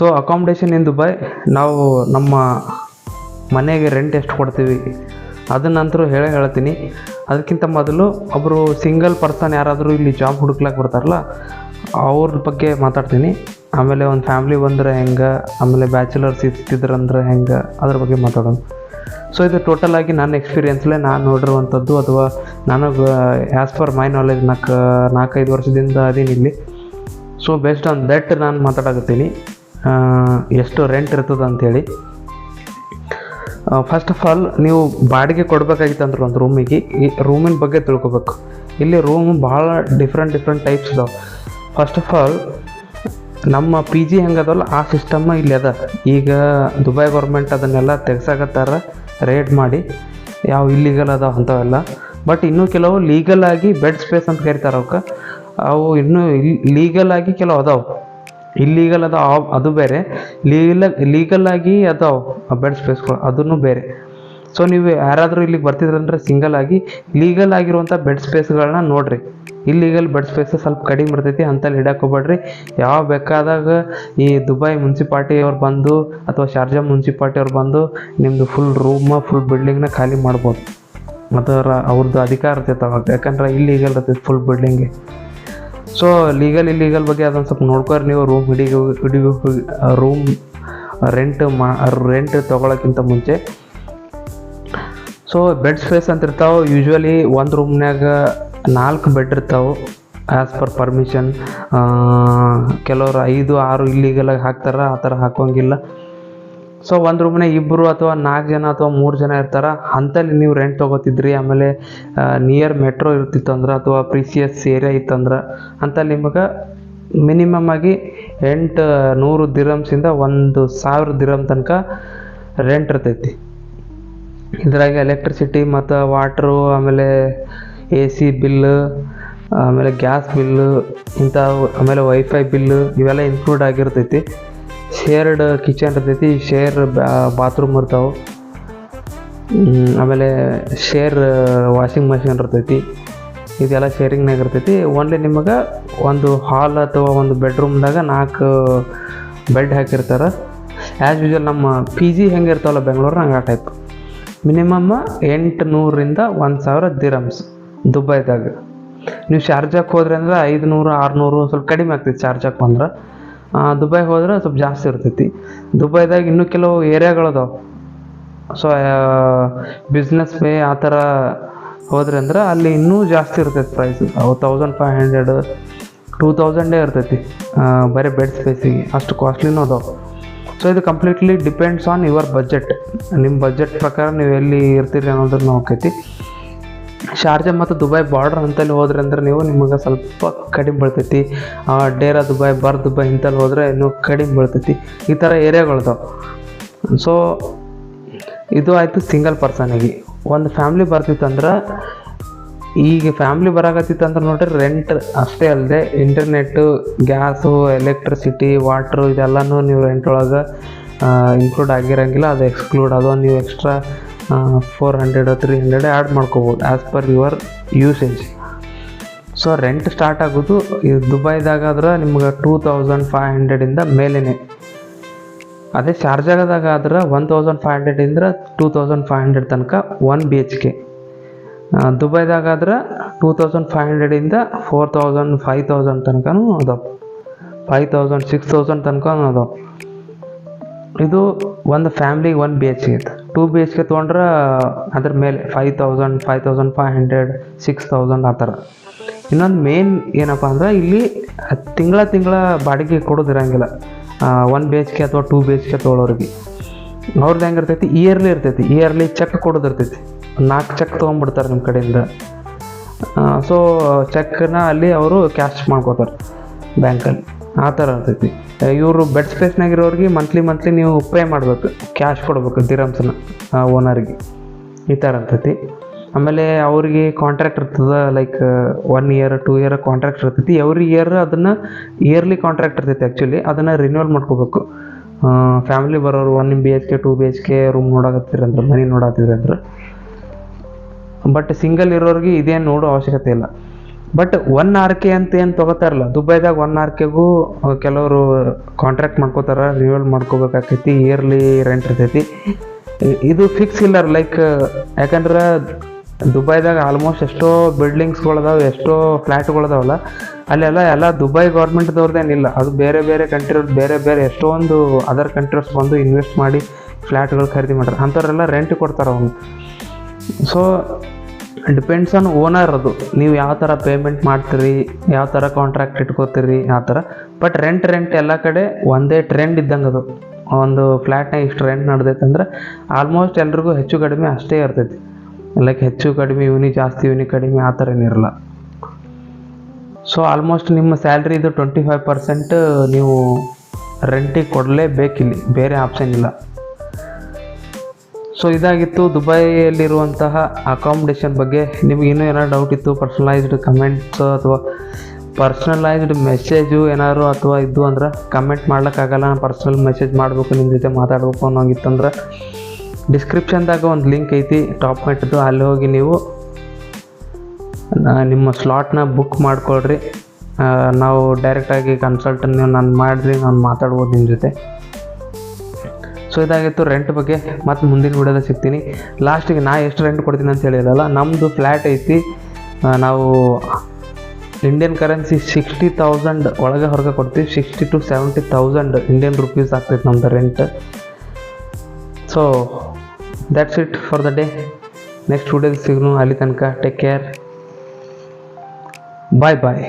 So accommodation in Dubai ನಾವು ನಮ್ಮ ಮನೆಗೆ ರೆಂಟ್ ಎಷ್ಟು ಕೊಡ್ತೀವಿ? ಅದನ್ನಂತರೂ ಹೇಳೇ ಹೇಳ್ತೀನಿ. ಅದಕ್ಕಿಂತ ಮೊದಲು ಒಬ್ಬರು ಸಿಂಗಲ್ ಪರ್ಸನ್ ಯಾರಾದರೂ ಇಲ್ಲಿ ಜಾಬ್ ಹುಡುಕ್ಲಕ್ಕೆ ಬರ್ತಾರಲ್ಲ, ಅವ್ರ ಬಗ್ಗೆ ಮಾತಾಡ್ತೀನಿ. ಆಮೇಲೆ ಒಂದು ಫ್ಯಾಮ್ಲಿ ಬಂದರೆ ಹೆಂಗೆ, ಆಮೇಲೆ ಬ್ಯಾಚುಲರ್ಸ್ ಇರ್ತಿದ್ರಂದ್ರೆ ಹೆಂಗೆ, ಅದ್ರ ಬಗ್ಗೆ ಮಾತಾಡೋಣ. ಸೊ ಇದು ಟೋಟಲ್ ಆಗಿ ನನ್ನ ಎಕ್ಸ್ಪೀರಿಯನ್ಸ್ಲೇ ನಾನು ನೋಡಿರುವಂಥದ್ದು, ಅಥವಾ ನನಗೆ ಆ್ಯಸ್ ಪರ್ ಮೈ ನಾಲೆಜ್ ನಾಲ್ಕು ನಾಲ್ಕೈದು ವರ್ಷದಿಂದ ಅದೀನಿ ಇಲ್ಲಿ. ಸೊ ಬೆಸ್ಟ್ ಆನ್ ದಟ್ ನಾನು ಮಾತಾಡಕತ್ತೀನಿ. ಎಷ್ಟು ರೆಂಟ್ ಇರ್ತದೆ ಅಂಥೇಳಿ ಫಸ್ಟ್ ಆಫ್ ಆಲ್ ನೀವು ಬಾಡಿಗೆ ಕೊಡಬೇಕಾಗಿತ್ತು ಅಂದ್ರೆ ಒಂದು ರೂಮಿಗೆ ಈ ರೂಮಿನ ಬಗ್ಗೆ ತಿಳ್ಕೊಬೇಕು. ಇಲ್ಲಿ ರೂಮ್ ಭಾಳ ಡಿಫ್ರೆಂಟ್ ಡಿಫ್ರೆಂಟ್ ಟೈಪ್ಸ್ ಇದಾವೆ. ಫಸ್ಟ್ ಆಫ್ ಆಲ್ ನಮ್ಮ ಪಿ ಜಿ ಹೆಂಗದಲ್ಲ, ಆ ಸಿಸ್ಟಮ್ಮ ಇಲ್ಲಿ ಅದ. ಈಗ ದುಬೈ ಗೌರ್ಮೆಂಟ್ ಅದನ್ನೆಲ್ಲ ತೆಗ್ಸಾಕತ್ತಾರ ರೇಡ್ ಮಾಡಿ. ಯಾವ ಇಲ್ಲಿಗಲ್ ಅದಾವ ಅಂಥವೆಲ್ಲ ಬಟ್ ಇನ್ನೂ ಕೆಲವು ಲೀಗಲ್ ಆಗಿ ಬೆಡ್ ಸ್ಪೇಸ್ ಅಂತ ಕರಿತಾರೆ ಅವಕ್ಕೆ. ಅವು ಇನ್ನೂ ಲೀಗಲ್ ಆಗಿ ಕೆಲವು ಅದಾವೆ. ಇಲ್ಲೀಗಲ್ ಅದು ಅದು ಬೇರೆ. ಲೀಗಲ್ ಲೀಗಲ್ ಆಗಿ ಅದು ಬೆಡ್ ಸ್ಪೇಸ್ಗಳು ಅದನ್ನು ಬೇರೆ. ಸೊ ನೀವು ಯಾರಾದರೂ ಇಲ್ಲಿಗೆ ಬರ್ತಿದ್ರಂದ್ರೆ ಸಿಂಗಲ್ ಆಗಿ ಲೀಗಲ್ ಆಗಿರುವಂಥ ಬೆಡ್ ಸ್ಪೇಸ್ಗಳನ್ನ ನೋಡ್ರಿ. ಇಲ್ಲೀಗಲ್ ಬೆಡ್ ಸ್ಪೇಸ್ ಸ್ವಲ್ಪ ಕಡಿಮೆ ಇರ್ತೈತಿ ಅಂತಲ್ಲಿ ಇಡಕ್ಕೆ ಹೋಗ್ಬೇಡ್ರಿ. ಯಾವ ಬೇಕಾದಾಗ ಈ ದುಬೈ ಮುನ್ಸಿಪಾಲ್ಟಿ ಅವ್ರು ಬಂದು ಅಥವಾ ಶಾರ್ಜಾ ಮುನ್ಸಿಪಾಲ್ಟಿ ಅವ್ರು ಬಂದು ನಿಮ್ಮದು ಫುಲ್ ರೂಮ ಫುಲ್ ಬಿಲ್ಡಿಂಗ್ನ ಖಾಲಿ ಮಾಡ್ಬೋದು. ಅದರ ಅವ್ರದ್ದು ಅಧಿಕಾರ ಇರ್ತೈತೆ ಅವಾಗ. ಯಾಕಂದ್ರೆ ಇಲ್ಲಿಗಲ್ ಇರ್ತೈತೆ ಫುಲ್ ಬಿಲ್ಡಿಂಗ್ಗೆ ಸೊ ಲೀಗಲ್ ಇಲ್ಲೀಗಲ್ ಬಗ್ಗೆ ಅದೊಂದು ಸ್ವಲ್ಪ ನೋಡ್ಕೊರಿ ನೀವು. ರೂಮ್ ಹಿಡಿಗೆ ಹಿಡಿಗೆ ರೂಮ್ ರೆಂಟ್ ಮಾ ರೆಂಟ್ ತೊಗೊಳಕ್ಕಿಂತ ಮುಂಚೆ. ಸೊ ಬೆಡ್ ಸ್ಪೇಸ್ ಅಂತ ಇರ್ತಾವೆ. ಯೂಶ್ವಲಿ ಒಂದು ರೂಮ್ನಾಗ ನಾಲ್ಕು ಬೆಡ್ ಇರ್ತಾವೆ ಆ್ಯಸ್ ಪರ್ ಪರ್ಮಿಷನ್ ಕೆಲವರು ಐದು, ಆರು ಇಲ್ಲಿಗೆಲ್ಲ ಹಾಕ್ತಾರೆ, ಆ ಥರ ಹಾಕೋಂಗಿಲ್ಲ ಸೊ ಒಂದು ರೂಮ್ನಾಗ ಇಬ್ಬರು ಅಥವಾ ನಾಲ್ಕು ಜನ ಅಥವಾ ಮೂರು ಜನ ಇರ್ತಾರೆ ಅಂಥಲ್ಲಿ ನೀವು ರೆಂಟ್ ತೊಗೋತಿದ್ರಿ, ಆಮೇಲೆ ನಿಯರ್ ಮೆಟ್ರೋ ಇರ್ತಿತ್ತು ಅಂದ್ರೆ ಅಥವಾ ಎಸ್ ಏರಿಯಾ ಇತ್ತಂದ್ರೆ ಅಂಥಲ್ಲಿ ನಿಮಗೆ ಮಿನಿಮಮ್ ಆಗಿ ಎಂಟು ನೂರು ದಿರಮ್ಸಿಂದ ಒಂದು ಸಾವಿರ ದಿರಮ್ ತನಕ ರೆಂಟ್ ಇರ್ತೈತಿ. ಇದ್ರಾಗೆ ಎಲೆಕ್ಟ್ರಿಸಿಟಿ ಮತ್ತು ವಾಟ್ರು ಆಮೇಲೆ ಎ ಸಿ ಬಿಲ್ಲು ಆಮೇಲೆ ಗ್ಯಾಸ್ ಬಿಲ್ಲು ಇಂಥವು, ಆಮೇಲೆ ವೈಫೈ ಬಿಲ್ಲು ಇವೆಲ್ಲ ಇನ್ಕ್ಲೂಡ್ ಆಗಿರ್ತೈತಿ. ಶೇರ್ಡ್ ಕಿಚನ್ ಇರ್ತೈತಿ ಶೇರ್ ಬಾತ್ರೂಮ್ ಇರ್ತಾವೆ. ಆಮೇಲೆ ಶೇರ್ ವಾಷಿಂಗ್ ಮಷಿನ್ ಇರ್ತೈತಿ. ಇದೆಲ್ಲ ಶೇರಿಂಗ್ನಾಗ ಇರ್ತೈತಿ. ಓನ್ಲಿ ನಿಮಗೆ ಒಂದು ಹಾಲ್ ಅಥವಾ ಒಂದು ಬೆಡ್ರೂಮ್ದಾಗ ನಾಲ್ಕು ಬೆಡ್ ಹಾಕಿರ್ತಾರೆ. ಆ್ಯಸ್ ಯೂಶಲ್ ನಮ್ಮ ಪಿ ಜಿ ಹೆಂಗೆ ಇರ್ತಾವಲ್ಲ ಬೆಂಗಳೂರಿನಾಗ ಆ ಟೈಪ್ ಮಿನಿಮಮ್ ಎಂಟು ನೂರರಿಂದ ಒಂದು ಸಾವಿರ ದಿರಮ್ಸ್ ದುಬೈದಾಗ. ನೀವು ಶಾರ್ಜಾಕ್ಕೆ ಹೋದ್ರೆ ಅಂದ್ರೆ ಐದುನೂರು, ಆರುನೂರು ಸ್ವಲ್ಪ ಕಡಿಮೆ ಆಗ್ತೈತಿ ಶಾರ್ಜಾಕ್ಕೆ ಬಂದ್ರೆ. ದುಬೈಗೆ ಹೋದ್ರೆ ಸ್ವಲ್ಪ ಜಾಸ್ತಿ ಇರ್ತೈತಿ. ದುಬೈದಾಗ ಇನ್ನೂ ಕೆಲವು ಏರಿಯಾಗಳದಾವ ಸೊ ಬಿಸ್ನೆಸ್ ವೇ ಆ ಥರ ಹೋದ್ರೆ ಅಂದ್ರೆ ಅಲ್ಲಿ ಇನ್ನೂ ಜಾಸ್ತಿ ಇರ್ತೈತಿ ಪ್ರೈಸ್ ಅವು ತೌಸಂಡ್ ಫೈವ್ ಹಂಡ್ರೆಡ್ ಟೂ ತೌಸಂಡೇ ಇರ್ತೈತಿ. ಬರೀ ಬೆಡ್ ಸ್ಪೇಸಿಗೆ ಅಷ್ಟು ಕಾಸ್ಟ್ಲಿನೂ ಅದಾವೆ. ಸೊ ಇದು completely depends on your budget ನಿಮ್ಮ ಬಜೆಟ್ ಪ್ರಕಾರ ನೀವು ಎಲ್ಲಿ ಇರ್ತೀರಿ ಅನ್ನೋದನ್ನ ಹೋಗ್ತೈತಿ ಶಾರ್ಜಾ ಮತ್ತು ದುಬೈ ಬಾರ್ಡರ್ ಅಂತಲ್ಲಿ ಹೋದ್ರೆ ಅಂದ್ರೆ ನೀವು ನಿಮಗೆ ಸ್ವಲ್ಪ ಕಡಿಮೆ ಬೀಳ್ತೈತಿ. ಡೇರಾ ದುಬೈ, ಬರ್ ದುಬೈ ಇಂಥಲ್ಲಿ ಹೋದರೆ ಇನ್ನೂ ಕಡಿಮೆ ಬೀಳ್ತೈತಿ. ಈ ಥರ ಏರಿಯಾಗಳದಾವೆ ಸೊ ಇದು ಆಯಿತು ಸಿಂಗಲ್ ಪರ್ಸನಿಗೆ ಒಂದು ಫ್ಯಾಮ್ಲಿ ಬರ್ತಿತ್ತಂದ್ರೆ ಈಗ ಫ್ಯಾಮ್ಲಿ ಬರಾಕತ್ತಿತ್ತಂದ್ರೆ ನೋಡ್ರಿ ರೆಂಟ್ ಅಷ್ಟೇ ಅಲ್ಲದೆ ಇಂಟರ್ನೆಟ್ಟು ಗ್ಯಾಸು ಎಲೆಕ್ಟ್ರಿಸಿಟಿ ವಾಟ್ರು ಇದೆಲ್ಲನೂ ನೀವು ರೆಂಟ್ ಒಳಗೆ ಇನ್ಕ್ಲೂಡ್ ಆಗಿರಂಗಿಲ್ಲ. ಅದು ಎಕ್ಸ್ಕ್ಲೂಡ್ ಅದು ನೀವು extra four hundred three hundred add ಮಾಡ್ಕೋಬೋದು as per your usage so rent start ಆಗೋದು, ಈ ದುಬೈದಾಗಾದ್ರೆ ನಿಮ್ಗೆ ಟೂ ತೌಸಂಡ್ ಫೈವ್ ಹಂಡ್ರೆಡಿಂದ ಮೇಲೇ ಅದೇ ಶಾರ್ಜಾಗದಾಗಾದ್ರೆ ಒನ್ ತೌಸಂಡ್ ಫೈವ್ ಹಂಡ್ರೆಡಿಂದ ಟೂ ತೌಸಂಡ್ ಫೈವ್ ಹಂಡ್ರೆಡ್ ತನಕ ಒನ್ ಬಿ ಎಚ್ ಕೆ ದುಬೈದಾಗಾದ್ರೆ ಟೂ ತೌಸಂಡ್ ಫೈವ್ ಹಂಡ್ರೆಡಿಂದ ಫೋರ್ ತೌಸಂಡ್ ಫೈವ್ ತೌಸಂಡ್ ತನಕನೂ ಅದಾವೆ. ಫೈವ್ ತೌಸಂಡ್ ಸಿಕ್ಸ್ ತೌಸಂಡ್ ತನಕನೂ ಅದಾವೆ. ಇದು ಒಂದು ಫ್ಯಾಮ್ಲಿಗೆ ಒನ್ ಬಿ ಎಚ್ ಕೆ ಐತೆ. ಟೂ ಬಿ ಎಚ್ ಕೆ ತೊಗೊಂಡ್ರೆ ಅದ್ರ ಮೇಲೆ five thousand five thousand five hundred six thousand ಆ ಥರ. ಇನ್ನೊಂದು ಮೇನ್ ಏನಪ್ಪ ಅಂದ್ರೆ ಇಲ್ಲಿ ತಿಂಗಳ ತಿಂಗಳ ಬಾಡಿಗೆ ಕೊಡೋದಿರಂಗಿಲ್ಲ ಒನ್ ಬಿ ಎಚ್ ಕೆ ಅಥವಾ ಟೂ ಬಿ ಎಚ್ ಕೆ ತೊಗೊಳೋರಿಗೆ. ಅವ್ರದ್ದು ಹೆಂಗೆ ಇರ್ತೈತಿ? ಇಯರ್ಲಿ ಇರ್ತೈತಿ. ಇಯರ್ಲಿ ಚೆಕ್ ಕೊಡೋದಿರ್ತೈತಿ ನಾಲ್ಕು ಚೆಕ್ ತೊಗೊಂಡ್ಬಿಡ್ತಾರೆ ನಿಮ್ಮ ಕಡೆಯಿಂದ. ಸೊ ಚೆಕ್ನ ಅಲ್ಲಿ ಅವರು ಕ್ಯಾಶ್ ಮಾಡ್ಕೋತಾರೆ ಬ್ಯಾಂಕಲ್ಲಿ ಆ ಥರ ಇರ್ತೈತಿ ಇವರು ಬೆಡ್ ಸ್ಪೇಸ್ನಾಗಿರೋರಿಗೆ ಮಂತ್ಲಿ ಮಂತ್ಲಿ ನೀವು ಪೇ ಮಾಡಬೇಕು. ಕ್ಯಾಶ್ ಕೊಡ್ಬೇಕು ದಿರಮ್ಸನ್ನ ಓನರಿಗೆ ಈ ಥರ ಇರ್ತೈತಿ ಆಮೇಲೆ ಅವ್ರಿಗೆ ಕಾಂಟ್ರಾಕ್ಟ್ ಇರ್ತದೆ like one year two year contract ಇರ್ತೈತಿ. ಎವ್ರಿ ಇಯರ್ ಅದನ್ನು ಇಯರ್ಲಿ ಕಾಂಟ್ರಾಕ್ಟ್ ಇರ್ತೈತಿ ಆ್ಯಕ್ಚುಲಿ ಅದನ್ನು ರಿನ್ಯೂವಲ್ ಮಾಡ್ಕೋಬೇಕು. ಫ್ಯಾಮಿಲಿ ಬರೋರು one B H K two B H K room ನೋಡಕತ್ತೀರಂದ್ರೆ ಮನೆ ನೋಡತ್ತಿದ್ರಂದ್ರೆ ಬಟ್ ಸಿಂಗಲ್ ಇರೋರಿಗೆ ಇದೇನು ನೋಡೋ ಅವಶ್ಯಕತೆ ಇಲ್ಲ. ಬಟ್ ಒನ್ ಆರ್ ಕೆ ಅಂತ ಏನು ತೊಗೋತಾರಲ್ಲ, ದುಬೈದಾಗ ಒನ್ ಆರ್ ಕೆಗೂ ಕೆಲವರು ಕಾಂಟ್ರಾಕ್ಟ್ ಮಾಡ್ಕೋತಾರ ರಿನ್ಯೂವಲ್ ಮಾಡ್ಕೋಬೇಕಾಕೈತಿ ಇಯರ್ಲಿ ರೆಂಟ್ ಇರ್ತೈತಿ. ಇದು ಫಿಕ್ಸ್ ಇಲ್ಲ ಲೈಕ್ ಯಾಕಂದ್ರೆ ದುಬೈದಾಗ ಆಲ್ಮೋಸ್ಟ್ ಎಷ್ಟೋ ಬಿಲ್ಡಿಂಗ್ಸ್ಗಳದಾವೆ ಎಷ್ಟೋ ಫ್ಲ್ಯಾಟ್ಗಳದಾವಲ್ಲ ಅಲ್ಲೆಲ್ಲ ಎಲ್ಲ ದುಬೈ ಗೌರ್ಮೆಂಟ್ದವ್ರದ್ದೇನಿಲ್ಲ ಅದು ಬೇರೆ ಬೇರೆ ಕಂಟ್ರಿ ಬೇರೆ ಬೇರೆ ಎಷ್ಟೊಂದು ಅದರ್ ಕಂಟ್ರೀಸ್ ಬಂದು ಇನ್ವೆಸ್ಟ್ ಮಾಡಿ ಫ್ಲ್ಯಾಟ್ಗಳು ಖರೀದಿ ಮಾಡ್ತಾರೆ. ಅಂಥವ್ರೆಲ್ಲ ರೆಂಟ್ ಕೊಡ್ತಾರೆ ಅವನು. ಸೊ ಡಿಪೆಂಡ್ಸ್ ಆನ್ ಓನರ್ ಅದು. ನೀವು ಯಾವ ಥರ ಪೇಮೆಂಟ್ ಮಾಡ್ತೀರಿ, ಯಾವ ಥರ ಕಾಂಟ್ರಾಕ್ಟ್ ಇಟ್ಕೋತೀರಿ ಆ ಥರ ಬಟ್ ರೆಂಟ್ ರೆಂಟ್ ಎಲ್ಲ ಕಡೆ ಒಂದೇ ಟ್ರೆಂಡ್ ಇದ್ದಂಗೆ ಅದು. ಒಂದು ಫ್ಲ್ಯಾಟ್ನಾಗ ಇಷ್ಟು ರೆಂಟ್ ನಡೆದೈತೆ ಆಲ್ಮೋಸ್ಟ್ ಎಲ್ರಿಗೂ ಹೆಚ್ಚು ಕಡಿಮೆ ಅಷ್ಟೇ ಇರ್ತೈತಿ. ಲೈಕ್ ಹೆಚ್ಚು ಕಡಿಮೆ ಇವನಿ ಜಾಸ್ತಿ ಇವನಿ ಕಡಿಮೆ, ಆ ಥರ ಏನಿರಲ್ಲ ಸೊ ಆಲ್ಮೋಸ್ಟ್ ನಿಮ್ಮ ಸ್ಯಾಲ್ರಿದು ಟ್ವೆಂಟಿ ಫೈವ್ ಪರ್ಸೆಂಟ್ ನೀವು ರೆಂಟಿಗೆ ಕೊಡಲೇಬೇಕಿಲ್ಲಿ. ಬೇರೆ ಆಪ್ಷನ್ ಇಲ್ಲ. ಸೊ ಇದಾಗಿತ್ತು ದುಬೈಯಲ್ಲಿರುವಂತಹ ಅಕಾಮಿಡೇಷನ್ ಬಗ್ಗೆ. ನಿಮ್ಗೆ ಇನ್ನೂ ಏನಾದ್ರು ಡೌಟ್ ಇತ್ತು ಪರ್ಸನಲೈಸ್ಡ್ ಕಮೆಂಟ್ಸ್ ಅಥವಾ ಪರ್ಸ್ನಲೈಸ್ಡ್ ಮೆಸೇಜು ಏನಾದರೂ ಅಥವಾ ಇದ್ದು ಅಂದ್ರೆ ಕಮೆಂಟ್ ಮಾಡ್ಲಿಕ್ಕಾಗಲ್ಲ ನಾನು ಪರ್ಸ್ನಲ್ ಮೆಸೇಜ್ ಮಾಡಬೇಕು ನಿಮ್ಮ ಜೊತೆ ಮಾತಾಡಬೇಕು ಅನ್ನೋಂಗಿತ್ತಂದ್ರೆ ಡಿಸ್ಕ್ರಿಪ್ಷನ್ದಾಗ ಒಂದು ಲಿಂಕ್ ಐತಿ ಟಾಪ್ ಮೆಟ್ದು ಅಲ್ಲಿ ಹೋಗಿ ನೀವು ನಿಮ್ಮ ಸ್ಲಾಟ್ನ ಬುಕ್ ಮಾಡಿಕೊಳ್ರಿ. ನಾವು ಡೈರೆಕ್ಟಾಗಿ ಕನ್ಸಲ್ಟನ್ನು ನಾನು ಮಾಡಿರಿ, ನಾನು ಮಾತಾಡ್ಬೋದು ನಿಮ್ಮ ಜೊತೆ. ಸೊ ಇದಾಗಿತ್ತು ರೆಂಟ್ ಬಗ್ಗೆ. ಮತ್ತೆ ಮುಂದಿನ ವಿಡಿಯೋದಾಗ ಸಿಗ್ತೀನಿ. ಲಾಸ್ಟಿಗೆ ನಾ ಎಷ್ಟು ರೆಂಟ್ ಕೊಡ್ತೀನಿ ಅಂತ ಹೇಳಿರಲ್ಲ ನಮ್ಮದು ಫ್ಲ್ಯಾಟ್ ಐತಿ ನಾವು ಇಂಡಿಯನ್ ಕರೆನ್ಸಿ ಸಿಕ್ಸ್ಟಿ ತೌಸಂಡ್ ಒಳಗೆ ಹೊರಗೆ ಕೊಡ್ತೀವಿ. Sixty to seventy thousand Indian rupees ಆಗ್ತೈತೆ ನಮ್ಮದು rent so that's it for the day next ವಿಡಿಯೋದಲ್ಲಿ ಸಿಗ್ನು ಅಲ್ಲಿ ತನಕ. ಟೇಕ್ ಕೇರ್ ಬಾಯ್ ಬಾಯ್